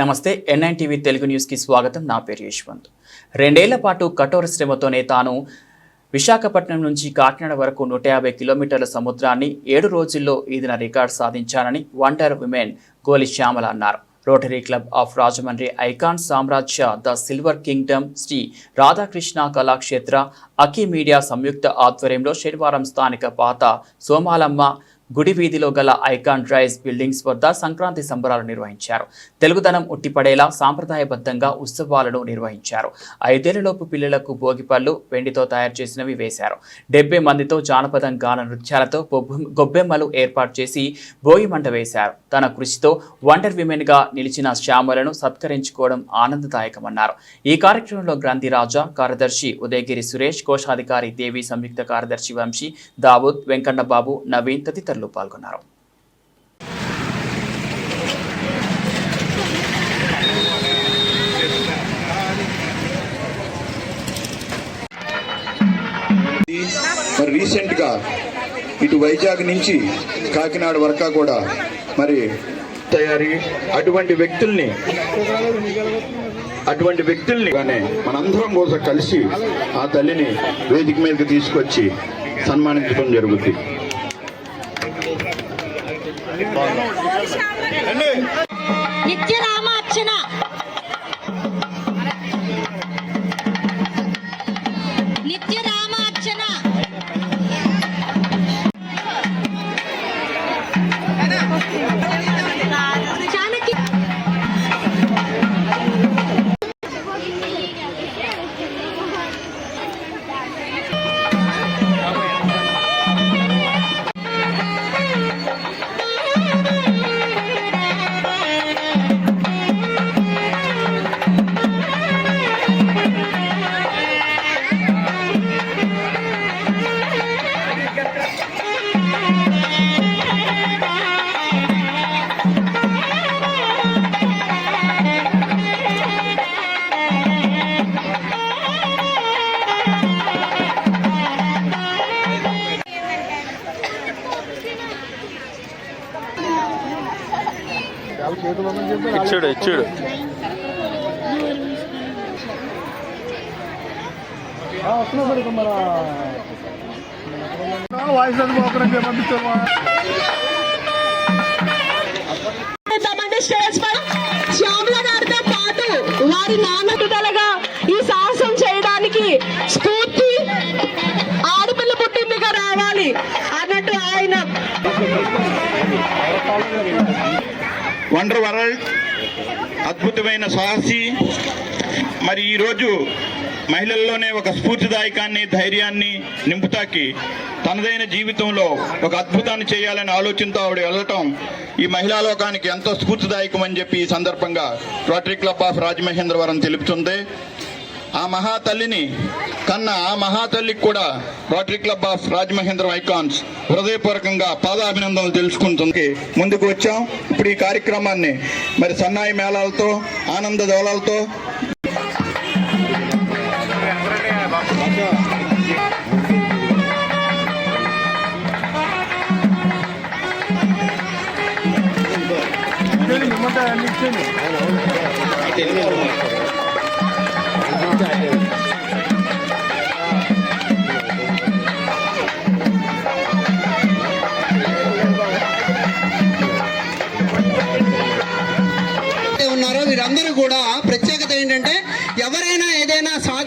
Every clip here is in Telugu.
నమస్తే ఎన్ఐన్ టీవీ తెలుగు న్యూస్కి స్వాగతం. నా పేరు యశ్వంత్. రెండేళ్ళ పాటు కఠోర శ్రమతోనే తాను విశాఖపట్నం నుంచి కాకినాడ వరకు నూట యాభై కిలోమీటర్ల సముద్రాన్ని ఏడు రోజుల్లో ఈదిన రికార్డు సాధించానని వండర్ విమెన్ గోలి శ్యామల అన్నారు. Rotary club of Rajahmundry icon Samrajya the silver kingdom Shri Radhakrishna Kalakshetra అకీ media సంయుక్త ఆధ్వర్యంలో శనివారం స్థానిక పాత సోమాలమ్మ గుడి వీధిలో గల ఐకాన్ డ్రైస్ బిల్డింగ్స్ వద్ద సంక్రాంతి సంబరాలు నిర్వహించారు. తెలుగుదనం ఉట్టిపడేలా సాంప్రదాయబద్ధంగా ఉత్సవాలను నిర్వహించారు. ఐదేళ్ళలోపు పిల్లలకు భోగిపళ్ళు వెండితో తయారు చేసినవి వేశారు. డెబ్బై మందితో జానపదం గాన నృత్యాలతో గొబ్బెమ్మలు ఏర్పాటు చేసి భోగి మంట వేశారు. తన కృషితో వండర్ విమెన్గా నిలిచిన శ్యామలను సత్కరించుకోవడం ఆనందదాయకమన్నారు. ఈ కార్యక్రమంలో గ్రంథి రాజా కార్యదర్శి ఉదయగిరి సురేష్ కోశాధికారి దేవి సంయుక్త కార్యదర్శి వంశీ దావూద్ వెంకన్నబాబు నవీన్ తదితరులు పాల్గొన్నారు. మరి రీసెంట్గా ఇటు వైజాగ్ నుంచి కాకినాడ వరకు కూడా మరి తయారీ అటువంటి వ్యక్తుల్ని అటువంటి వ్యక్తుల్ని కానీ మనందరం కోసం కలిసి ఆ తల్లిని వేదిక మీదకి తీసుకొచ్చి సన్మానించడం జరుగుతుంది. నిత్యనామ అర్చన ఇచ్చుడు ఇచ్చుడు తమండి స్టేజ్ పై శ్యామల గారితో పాటు వారి నాన్నటుదలగా ఈ సాహసం చేయడానికి స్ఫూర్తి ఆడపిల్ల పుట్టిందిగా రావాలి అన్నట్టు ఆయన వండర్ వరల్డ్ అద్భుతమైన సాహసి మరి ఈరోజు మహిళల్లోనే ఒక స్ఫూర్తిదాయకాన్ని ధైర్యాన్ని నింపుతాకి తనదైన జీవితంలో ఒక అద్భుతాన్ని చేయాలనే ఆలోచనతో ఆవిడ వెళ్ళటం ఈ మహిళా లోకానికి ఎంతో స్ఫూర్తిదాయకం అని చెప్పి ఈ సందర్భంగా రోటరీ క్లబ్ ఆఫ్ రాజమహేంద్రవరం తెలుపుతుంది. ఆ మహాతల్లిని కన్న ఆ మహాతల్లికి కూడా rotary club of Rajamahendram icons హృదయపూర్వకంగా పాదాభినందనలు తెలుసుకుంటుంది. ముందుకు వచ్చాం. ఇప్పుడు ఈ కార్యక్రమాన్ని మరి సన్నాయి మేళాలతో ఆనంద దోళాలతో ఎవరైతే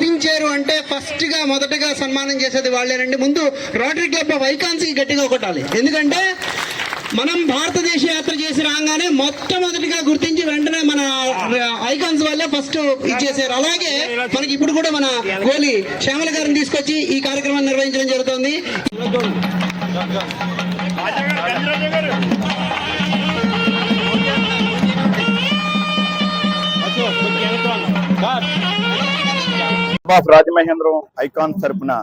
ఏదైనా అంటే ఫస్ట్గా మొదటగా సన్మానం చేసేది వాళ్ళేనండి. ముందు రోటరీ క్లబ్ ఆఫ్ గట్టిగా కొట్టాలి. ఎందుకంటే మనం భారతదేశ యాత్ర చేసి రాగానే మొట్టమొదటిగా గుర్తించి వెంటనే మన ఐకాన్స్ వల్లే ఫస్ట్ ఇచ్చేసారు అలాగే మనకి ఇప్పుడు కూడా మన గోలి శ్యామల గారిని తీసుకొచ్చి ఈ కార్యక్రమాన్ని నిర్వహించడం జరుగుతుంది. ఆఫ్ రాజమహేంద్రం ఐకాన్ తరపున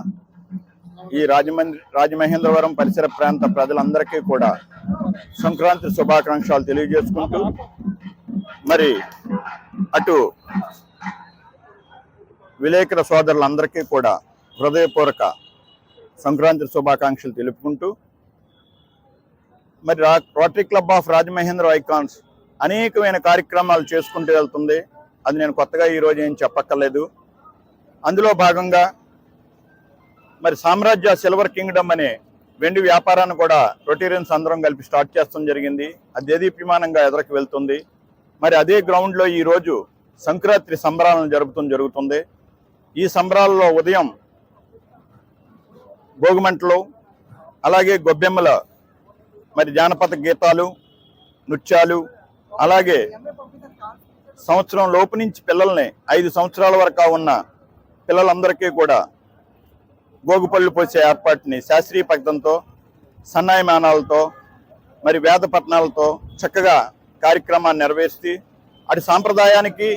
ఈ రాజమండ్రి రాజమహేంద్రవరం పరిసర ప్రాంత ప్రజలందరికీ కూడా సంక్రాంతి శుభాకాంక్షలు తెలియజేసుకుంటూ మరి అటు విలేకర సోదరులందరికీ కూడా హృదయపూర్వక సంక్రాంతి శుభాకాంక్షలు తెలుపుకుంటూ మరి రా rotary club of Rajamahendra icons అనేకమైన కార్యక్రమాలు చేసుకుంటూ వెళ్తుంది. అది నేను కొత్తగా ఈరోజు ఏం చెప్పక్కర్లేదు. అందులో భాగంగా మరి సామ్రాజ్య సిల్వర్ కింగ్డమ్ అనే వెండి వ్యాపారాన్ని కూడా రొటీరియన్స్ అందరం కలిపి స్టార్ట్ చేస్తాం జరిగింది. అది దేదీప్యమానంగా ఎదరికి వెళ్తుంది? మరి అదే గ్రౌండ్లో ఈరోజు సంక్రాంతి సంబరాలను జరుపుతూ జరుగుతుంది. ఈ సంబరాల్లో ఉదయం భోగిమంటలు అలాగే గొబ్బెమ్మల మరి జానపద గీతాలు నృత్యాలు అలాగే సంవత్సరం లోపు నుంచి పిల్లల్ని ఐదు సంవత్సరాల వరకు ఉన్న పిల్లలందరికీ కూడా గోగుపళ్ళు పోసే ఏర్పాటుని శాస్త్రీయ పద్ధతితో సన్నాయమానాలతో మరి వేద పట్టణాలతో చక్కగా కార్యక్రమాన్ని నెరవేర్చి అటు సాంప్రదాయానికి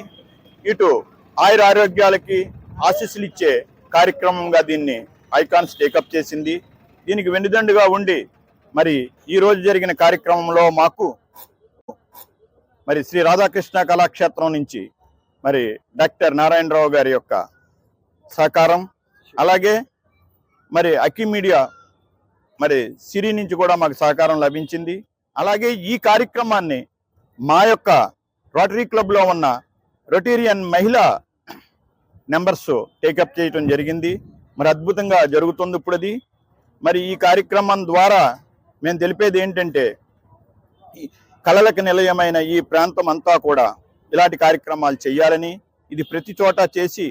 ఇటు ఆయుర ఆరోగ్యాలకి ఆశీస్సులు ఇచ్చే కార్యక్రమంగా దీన్ని ఐకాన్స్ టేకప్ చేసింది. దీనికి వెన్నుదండుగా ఉండి మరి ఈ రోజు జరిగిన కార్యక్రమంలో మాకు మరి శ్రీ రాధాకృష్ణ కళాక్షేత్రం నుంచి మరి డాక్టర్ నారాయణరావు గారి యొక్క సహకారం. అలాగే మరి అక్కి మీడియా మరి సిరి నుంచి కూడా మాకు సహకారం లభించింది. అలాగే ఈ కార్యక్రమాన్ని మా యొక్క రోటరీ క్లబ్లో ఉన్న రొటీరియన్ మహిళా నెంబర్స్ టేకప్ చేయటం జరిగింది. మరి అద్భుతంగా జరుగుతుంది ఇప్పుడు అది మరి ఈ కార్యక్రమం ద్వారా మేము తెలిపేది ఏంటంటే కళలకు నిలయమైన ఈ ప్రాంతం అంతా కూడా ఇలాంటి కార్యక్రమాలు చేయాలని ఇది ప్రతి చోట చేసి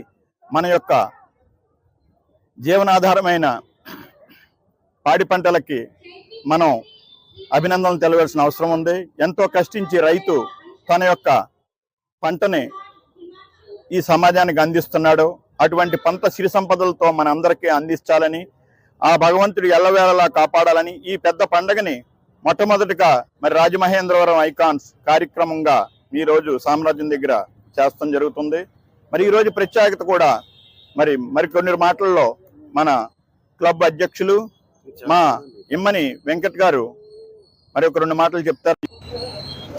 మన యొక్క జీవనాధారమైన పాడి పంటలకి మనం అభినందనలు తెలవాల్సిన అవసరం ఉంది. ఎంతో కష్టించి రైతు తన యొక్క పంటని ఈ సమాజానికి అందిస్తున్నాడు. అటువంటి పంట సిరి సంపదలతో మన అందరికీ అందించాలని ఆ భగవంతుడు ఎల్లవేళలా కాపాడాలని ఈ పెద్ద పండగని మొట్టమొదటిగా మరి రాజమహేంద్రవరం ఐకాన్స్ కార్యక్రమంగా ఈ రోజు సామ్రాజ్యం దగ్గర చేస్తాం జరుగుతుంది. మరి ఈ రోజు ప్రత్యేకత కూడా మరి మరికొన్ని మాటల్లో మన క్లబ్ అధ్యక్షులు మా ఇమ్మని వెంకట్ గారు మరి ఒక రెండు మాటలు చెప్తారు.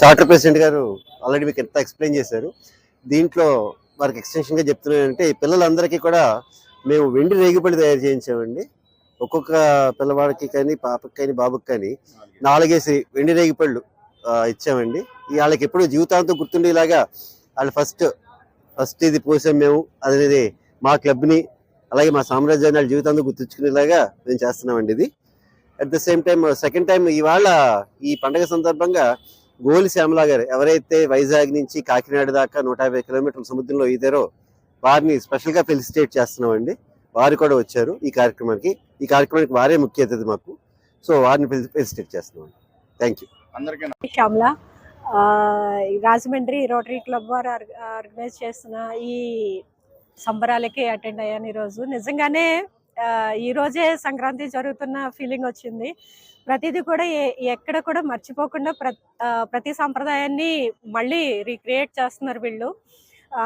చార్టర్ ప్రెసిడెంట్ గారు ఆల్రెడీ మీకు ఎంత ఎక్స్ప్లెయిన్ చేశారు. దీంట్లో వారికి ఎక్స్టెన్షన్గా చెప్తున్నానంటే ఈ పిల్లలందరికీ కూడా మేము వెండి రేగిపళ్ళు తయారు చేయించామండి. ఒక్కొక్క పిల్లవాడికి కానీ పాపకి కానీ బాబుకి కానీ నాలుగేసి వెండి రేగిపళ్ళు ఇచ్చామండి. వాళ్ళకి ఎప్పుడు జీవితాంతం గుర్తుండేలాగా వాళ్ళు ఫస్ట్ ఫస్ట్ ఇది పోసాం మేము. అనేది మా క్లబ్ని అలాగే మా సామ్రాజ్యాన్ని వాళ్ళ జీవితాంతం గుర్తుంచుకునేలాగా మేము చేస్తున్నామండి ఇది. At the same time second time ఇవాళ ఈ పండగ సందర్భంగా గోలి శ్యామలా గారు ఎవరైతే వైజాగ్ నుంచి కాకినాడ దాకా నూట యాభై కిలోమీటర్ల సముద్రంలో ఈదారో వారిని స్పెషల్గా ఫెలిసిటేట్ చేస్తున్నామండి. వారు కూడా వచ్చారు ఈ కార్యక్రమానికి. ఈ కార్యక్రమానికి వారే ముఖ్య అతిథి మాకు. సో వారిని ఫెలిసిటేట్ చేస్తున్నాం థ్యాంక్ యూ అందరికీ శ్యామల రాజమండ్రి రోటరీ క్లబ్ వారు ఆర్గనైజ్ చేస్తున్న ఈ సంబరాలకి అటెండ్ అయ్యాను ఈరోజు. నిజంగానే ఈరోజే ఈ రోజే సంక్రాంతి జరుగుతున్న ఫీలింగ్ వచ్చింది. ప్రతిదీ కూడా ఎక్కడ కూడా మర్చిపోకుండా ప్రతి సంప్రదాయాన్ని మళ్ళీ రీక్రియేట్ చేస్తున్నారు వీళ్ళు.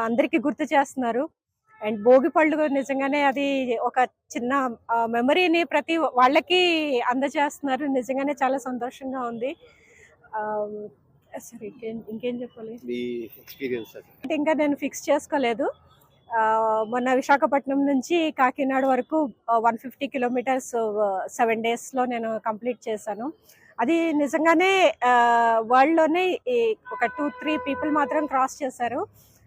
అందరికీ గుర్తు చేస్తున్నారు. అండ్ భోగి పళ్ళు నిజంగానే అది ఒక చిన్న మెమరీని ప్రతి వాళ్ళకి అందజేస్తున్నారు. నిజంగానే చాలా సంతోషంగా ఉంది. సరే ఇంకేం ఇంకేం చెప్పాలి? మీ ఎక్స్పీరియన్స్ అంటే ఇంకా నేను ఫిక్స్ చేసుకోలేదు. మొన్న విశాఖపట్నం నుంచి కాకినాడ వరకు వన్ ఫిఫ్టీ కిలోమీటర్స్ సెవెన్ డేస్లో నేను కంప్లీట్ చేశాను. అది నిజంగానే వరల్డ్లోనే ఒక టూ త్రీ పీపుల్ మాత్రం క్రాస్ చేశారు.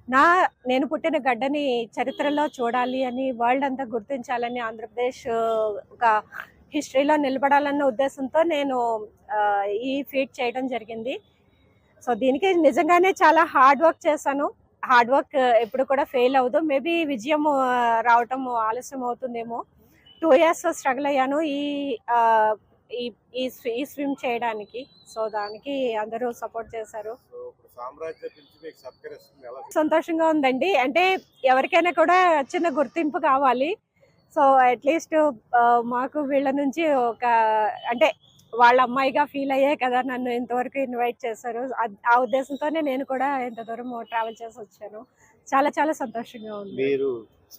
నా నేను పుట్టిన గడ్డని చరిత్రలో చూడాలి అని వరల్డ్ అంతా గుర్తించాలని ఆంధ్రప్రదేశ్ ఒక హిస్టరీలో నిలబడాలన్న ఉద్దేశంతో నేను ఈ ఫీట్ చేయడం జరిగింది. సో దీనికి నిజంగానే చాలా హార్డ్ వర్క్ చేశాను. హార్డ్ వర్క్ ఎప్పుడు కూడా ఫెయిల్ అవ్వదు. మేబీ విజయం ఆ, రావటం ఆలస్యం అవుతుందేమో. టూ ఇయర్స్ స్ట్రగుల్ అయ్యాను ఈ ఆ, ఈ ఈ స్విమ్ చేయడానికి. సో దానికి అందరూ సపోర్ట్ చేశారు. సంతోషంగా ఉందండి. అంటే ఎవరికైనా కూడా చిన్న గుర్తింపు కావాలి. సో అట్లీస్ట్ మాకు వీళ్ళ నుంచి ఒక అంటే వాళ్ళ అమ్మాయిగా ఫీల్ అయ్యే కదా నన్ను ఇంతవరకు ఇన్వైట్ చేశారు. ఆ- ఉద్దేశంతోనే నేను కూడా ఇంత దూరం ట్రావెల్ చేసి వచ్చాను. చాలా చాలా సంతోషంగా ఉంది. మీరు